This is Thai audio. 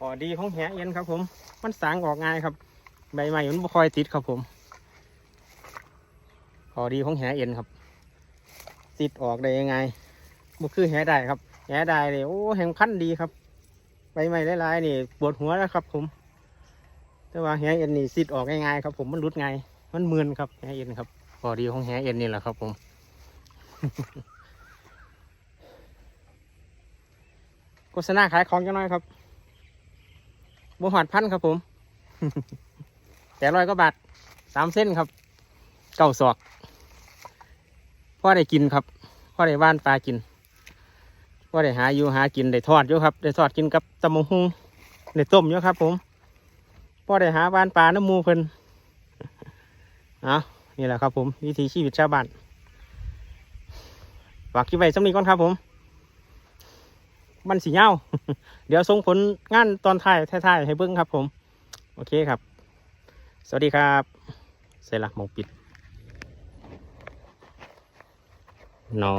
ขอดีของแหเอ็นครับผม มันสางออกง่ายครับ ใบใหม่มันบ่ค่อยติดครับผม ขอดีของแหเอ็นครับ ติดออกได้ยังไงบ่คือแหได้ครับแหได้เลยโอ้แห่งพันดีครับ ใบใหม่หลายๆนี่ปวดหัวแล้วครับ ผม แต่ว่าแหเอ็นนี่ติดออกง่ายๆครับ ผมมันรุดไงมันมึนครับแหเอ็นครับขอดีของแหเอ็นนี่แหละครับ ผมโฆษณาขายของจัน้อยครับ บวหอดพันครับผม แต่ร้อยก็บาทสามเส้นครับ เก้าศอกพ่อได้กินครับพ่อได้ว่านปลากินพ่อได้หาอยู่หากินได้ทอดอยู่ครับ ได้ทอดกินกับตะมงหุงได้ต้มอยู่ครับ ผมพ่อได้หาว่านปลาน้ำมูเพิ่นเอานี่แหละครับผม วิถีชีวิตชาวบ้านฝากคลิปไว้สำนีก่อนครับผม มันสีเงาเดี๋ยวส่งผลงานตอนท้ายท้ายให้เบิ้งครับผม โอเคครับ สวัสดีครับเสร็จละหมองปิดนอ